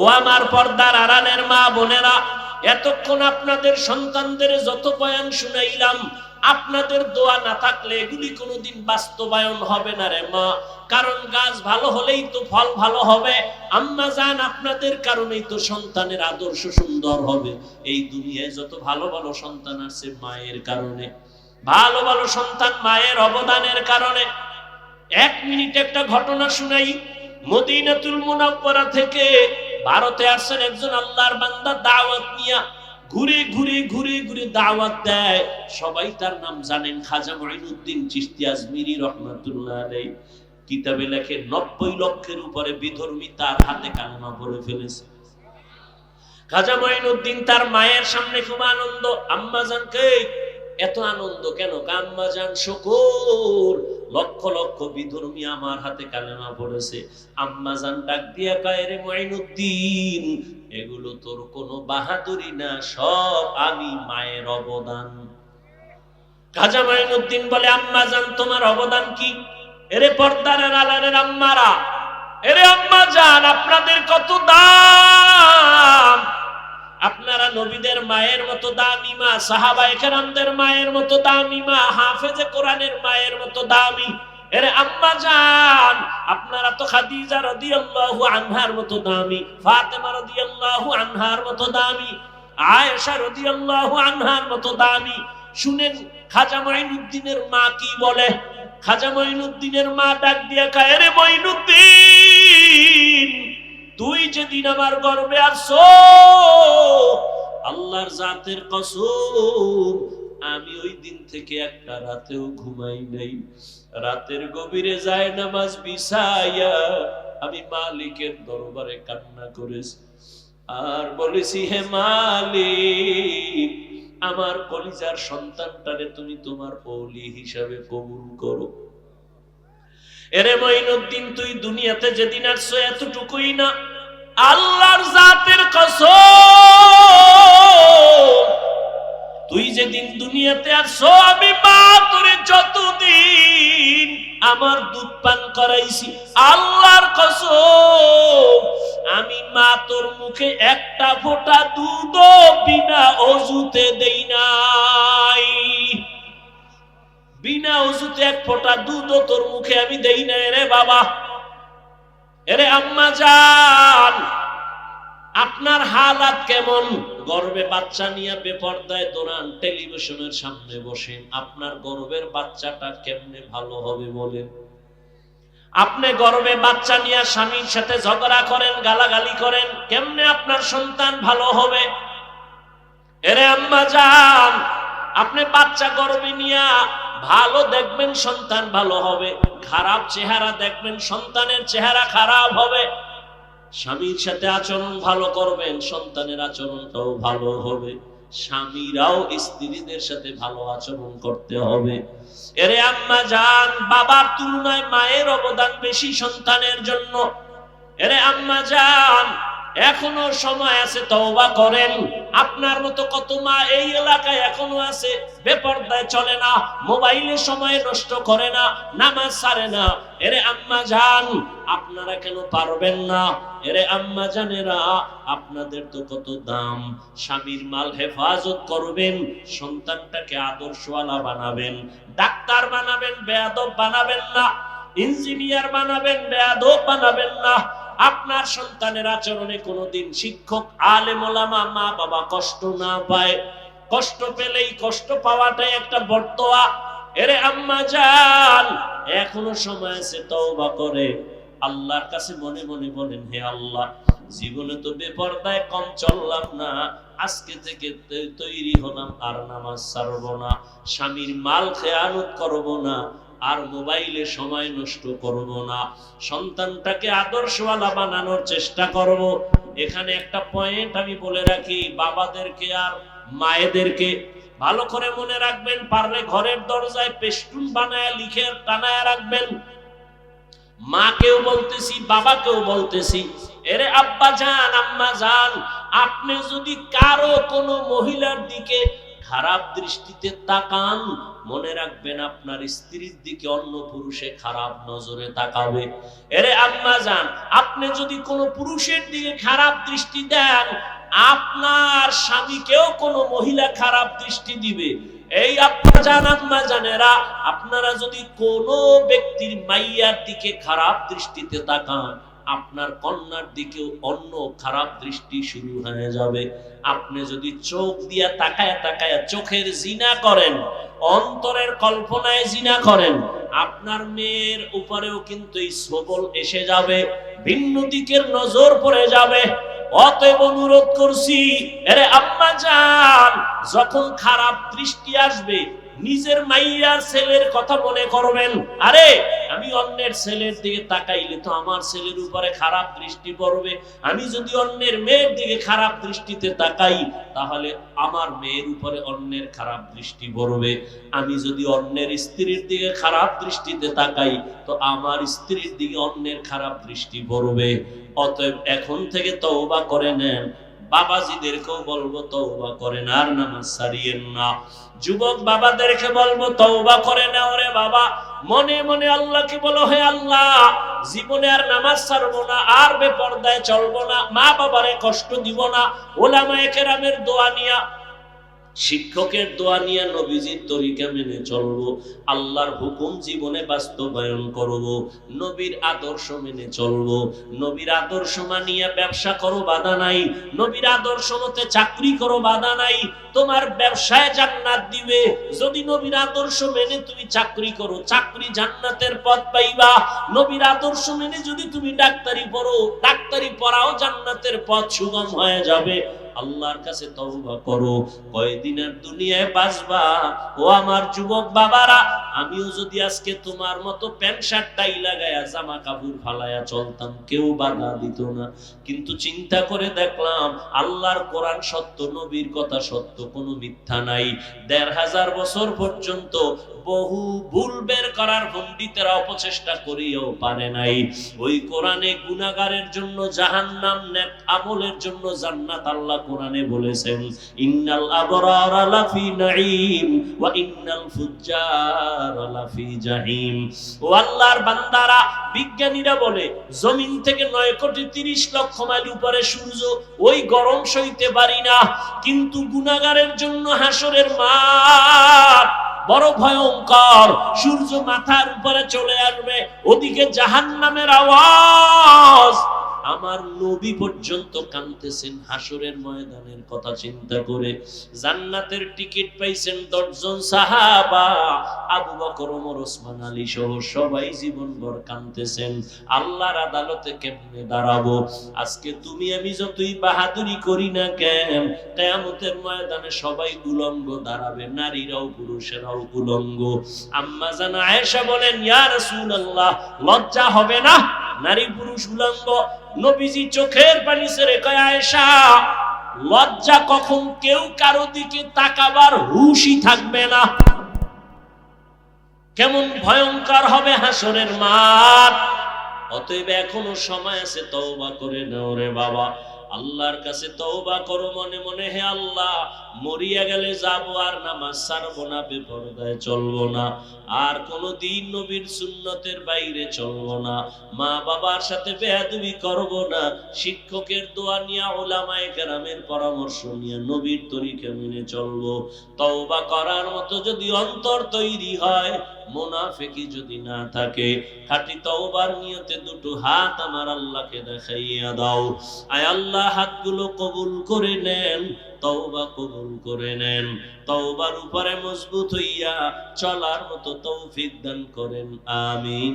ও আমার পর্দার আড়ালের মা বোনেরা, এতক্ষণ আপনাদের সন্তানদের যত বয়ান শুনাইলাম, আপনাদের দোয়া না থাকলে এগুলি কোনোদিন বাস্তবায়ন হবে না রে মা। কারণ গাছ ভালো হলেই তো ফল ভালো হবে, আম্মা জান আপনাদের কারণেই তো সন্তানের আদর্শ সুন্দর হবে। এই দুনিয়ায় যত ভালো ভালো সন্তান আছে মায়ের কারণে, ভালো ভালো সন্তান মায়ের অবদানের কারণে, এক মিনিট একটা ঘটনা শুনাই, মদিনাতুল মুনাওয়ারা থেকে ভারতে আসছেন একজন আল্লাহর বান্দা, দাওয়াত নিয়া ঘুরে ঘুরে ঘুরে ঘুরে দাওয়াত দেয়। সবাই তার নাম জানেন খাজা মঈনুদ্দিন চিশতি আজমিরি রহমাতুল্লাহ আলাইহি। কিতাবে লেখে, নব্বই লক্ষের উপরে বিধর্মী তার হাতে কালেমা পড়ে ফেলেছে। খাজা মঈনুদ্দিন তার মায়ের সামনে খুব আনন্দ, আম্মা জানকে এত আনন্দ কেন? কাম্মা জান শকুর লক্ষ লক্ষ বিধর্মী আমার হাতে কালেমা পড়েছে। আম্মা জান ডাক দিয়া কয়, রে মঈনুদ্দিন, এগুলো তোর কোনো বাহাদুরি না, সব আমি মায়ের অবদান। খাজা মঈনুদ্দিন বলে, আম্মা জান, তোমার অবদান কি? এরে পর্দারের আলারের আম্মারা, এরে আম্মা জান, আপনাদের কত দাম? আপনারা নবীদের মায়ের মতো দামি মা সাহাবা একরামদের মায়ের মতো দামি মা, হাফেজে কোরআনের মায়ের মতো দামি। এরে মা কি বলে? খাজা মাইনুদ্দিনের মা ডাক দিয়া কায় রে মাইনুদ্দিন যেদিন আমার গর্বে আসো। আল্লাহর জাতের কসম, আমি ওই দিন থেকে একটা রাতেও ঘুমাই নাই। রাতের গভীরে যায় নামাজ বিছাইয়া আমি মালিকের দরবারে কান্না করেছি। আর বলেছি, হে মালিক, আমার কলিজার সন্তানটারে তুমি তোমার ওলি হিসাবে কবুল করো। এরে মঈনুদ্দিন, তুই দুনিয়াতে যেদিন আসছো এতটুকুই না। আল্লাহর জাতের কসম। তুই যেদিন দুনিয়াতে আসছো আমি মা তোরে যতদিন আমার দুধ পান করাইছি, আল্লাহর কসম। আমি মা তোর মুখে একটা ফোঁটা দুধও বিনা অজুতে দেই নাই। বিনা অজুতে এক ফোঁটা দুধও তোর মুখে আমি দেই নাই রে বাবা। এরে আম্মা জান, আপনার হালাত কেমন? গর্বে বাচ্চা নিয়ে বেপর্দায় দৌড়ান, টেলিভিশনের সামনে বসেন, আপনার গর্বের বাচ্চাটা কেমনে ভালো হবে বলেন। আপনি গর্বে বাচ্চা নিয়ে স্বামীর সাথে ঝগড়া করেন, গালাগালি করেন, কেমনে আপনার সন্তান ভালো হবে? এরে আম্মা যান আপনি বাচ্চা গর্বে নিয়ে ভালো দেখবেন সন্তান ভালো হবে, খারাপ চেহারা দেখবেন, সন্তানের চেহারা খারাপ হবে। স্বামীর সাথে আচরণ ভালো করবেন, সন্তানের আচরণটাও ভালো হবে। স্বামীরাও স্ত্রীদের সাথে ভালো আচরণ করতে হবে। এরে আম্মা জান, বাবার তুলনায় মায়ের অবদান বেশি সন্তানের জন্য। এরে আম্মা জান এখনও সময় আছে, তওবা করেন। আপনার মতো কত মা এই এলাকায় এখনও আছে, বেপর্দায় চলে না মোবাইলে সময় নষ্ট করে না, নামাজ সারে না। এরে আম্মা জান, আপনারা কেন পারবেন না? এরে আম্মা জানেরা, আপনাদের তো কত দাম। স্বামীর মাল হেফাজত করবেন, সন্তানটাকে আদর্শওয়ালা বানাবেন। ডাক্তার বানাবেন, বেয়াদব বানাবেন না। ইঞ্জিনিয়ার বানাবেন, বেয়াদব বানাবেন না। আপনার সন্তানের আচরণে কোনোদিন শিক্ষক, আলেম, ওলামা মা বাবা কষ্ট না পায়। কষ্ট পেলেই কষ্ট পাওয়াটাই একটা বর্তয়া। এরে আম্মা জান, এখনও সময় আছে, তওবা করে। আল্লাহর কাছে মনে মনে বলেন, হে আল্লাহ, জীবনে তো বেপরদায় কম চললাম না। আজকে থেকে তৈরি হলাম, আর নামাজ ছাড়ব না। স্বামীর মাল খেয়ানত করব না। আর মোবাইলে সময় নষ্ট করব না। সন্তানটাকে আদর্শওয়ালা বানানোর চেষ্টা করব। এখানে একটা পয়েন্ট আমি বলে রাখি, বাবাদেরকে আর মায়েদেরকে ভালো করে মনে রাখবেন, পারলে ঘরের দরজায় পেস্টুন বানায় লিখে টানায় রাখবেন। মাকেও বলতেছি, বাবাকেও বলতেছি, এরে আব্বা জান আম্মা জান আপনি যদি কারও কোনো মহিলার দিকে খারাপ দৃষ্টিতে তাকান মনে রাখবেন আপনার স্ত্রীর দিকে অন্য পুরুষে খারাপ নজরে তাকাবে। এরে আম্মা যান আপনি যদি কোনো পুরুষের দিকে খারাপ দৃষ্টি দেন, আপনার স্বামীকেও কোনো মহিলা খারাপ দৃষ্টি দিবে। এই আপনার জান, আম্মা জানেরা, আপনারা যদি কোনো ব্যক্তির মাইয়ার দিকে খারাপ দৃষ্টিতে তাকান আপনার কন্যার দিকেও অন্য খারাপ দৃষ্টি শুরু হয়ে যাবে। আপনি যদি চোখ দিয়া তাকায় তাকায় চোখের জিনা করেন, অন্তরের কল্পনায় জিনা করেন, আপনার মেয়ের উপরেও কিন্তু এই সবল এসে যাবে, ভিন্ন দিকের নজর পড়ে যাবে। অতএব অনুরোধ করছি আরে আম্মা যান যখন খারাপ দৃষ্টি আসবে, নিজের মাইয়ার ছেলের কথা মনে করবেন। আরে আমি অন্যের ছেলের দিকে তাকাইলে তো আমার ছেলের উপরে খারাপ দৃষ্টি পড়বে। আমি যদি অন্যের মেয়ের দিকে খারাপ দৃষ্টিতে তাকাই, তাহলে আমার মেয়ের উপরে অন্যের খারাপ দৃষ্টি পড়বে। আমি যদি অন্যের স্ত্রীর দিকে খারাপ দৃষ্টিতে তাকাই, তো আমার স্ত্রীর দিকে অন্যের খারাপ দৃষ্টি পড়বে। অতএব এখন থেকে তওবা করে নেন। বাবাজিদেরকেও বলব তওবা করেন আর নামাজ সারিয়েন না। যুবক বাবাদেরকে বলব তওবা করে নাও রে বাবা। মনে মনে আল্লাহকে বলো, হে আল্লাহ, জীবনে আর নামাজ ছাড়বো না, আর বেপর্দায় চলবো না মা বাবারে কষ্ট দিব না, ওলামায়ে কেরামের দোয়া নিয়া শিক্ষকের দোয়া নিয়ে নবীজির তরিকা মেনে চলবো, আল্লাহর হুকুম জীবনে বাস্তবায়ন করব, নবীর আদর্শ মেনে চলবো। নবীর আদর্শ মানিয়ে ব্যবসা করো, বাধা নাই। নবীর আদর্শ মতে চাকরি করো, বাধা নাই। তোমার ব্যবসায় জান্নাত দিবে। যদি নবীর আদর্শ মেনে তুমি চাকরি করো, চাকরি জান্নাতের পথ পাইবা। নবীর আদর্শ মেনে যদি তুমি ডাক্তারি পড়ো, ডাক্তারি পড়াও জান্নাতের পথ সুগম হয়ে যাবে। আল্লাহর কাছে তওবা করো কয়দিনের দুনিয়ায় বাঁচবা? ও আমার যুবক বাবারা আমিও যদি আজকে তোমার মতো প্যান্ট শার্ট টাই লাগায়া জামা কাপড় ফালায়া চলতাম, কেউ বাধা দিত না। কিন্তু চিন্তা করে দেখলাম, আল্লাহর কোরআন সত্য, নবীর কথা সত্য, কোনো মিথ্যা নাই। দেড় হাজার বছর পর্যন্ত বহু ভুল বের করার পণ্ডিতেরা অপচেষ্টা করিয়েও পারে নাই। ওই কোরআনে গুনাগারের জন্য, জাহান্নাম নেক আমলের জন্য জান্নাত আল্লাহ কোরআনে বলেছেন, ইন্নাল আবরারা লাফি নাঈম ওয়া ইন্নাল ফুজ্জারা। বিজ্ঞানীরা বলে, জমিন থেকে নয় কোটি তিরিশ লক্ষ মাইল উপরে সূর্য, ওই গরম সইতে পারি না। কিন্তু গুনাগারের জন্য হাসরের মাঠ বড় ভয়ঙ্কর। সূর্য মাথার উপরে চলে আসবে, ওদিকে জাহান্নামের আওয়াজ। আমার নবী পর্যন্ত কাঁদতেছেন হাসরের ময়দানের কথা চিন্তা করে। জান্নাতের টিকিট পাইছেন দশজন সাহাবা, আবু বকর, ওমর, ওসমান, আলী সহ সবাই জীবনভর কাঁদতেছেন আল্লাহর আদালতে কেমনে দাঁড়াবো? আজকে তুমি আমি যতই বাহাদুরি করি না কেন, কেয়ামতের ময়দানে সবাই উলঙ্গ দাঁড়াবে, নারীরাও পুরুষেরাও উলঙ্গ। আম্মা জানা আয়েশা বলেন, ইয়া রাসূলুল্লাহ, লজ্জা হবে না? নারী পুরুষ উলঙ্গ, নবীজি চোখের পানি সেরে কয় লজ্জা কখন কেউ কারও দিকে তাকাবার হুশি থাকবে না। কেমন ভয়ঙ্কর হবে হাসরের মাঠ। অতএব এখনও সময় আছে তওবা করে নাও রে বাবা। আল্লাহর কাছে তওবা করো মনে মনে, হে আল্লাহ, মরিয়া গেলে যাব আর নামাজ ছাড়বো না, বেপরদায় চলবো না, আর কোনো দিন নবীর সুন্নতের বাইরে চলবো না, মা বাবার সাথে বেয়াদবি করব না, শিক্ষকের দোয়া নিয়ে ওলামায়ে কেরামের পরামর্শ নিয়ে নবীর তরিকা মেনে চলবো। তওবা করার মতো যদি অন্তর তৈরি হয় মোনাফেকি যদি না থাকে, খাটি তওবার নিয়তে দুটো হাত আমার আল্লাহকে দেখাইয়া দাও। আয় আল্লাহ, হাতগুলো কবুল করে নেন, তওবা কবুল করে নেন। তওবার উপরে মজবুত হইয়া চলার মতো তৌফিক দান করেন, আমিন।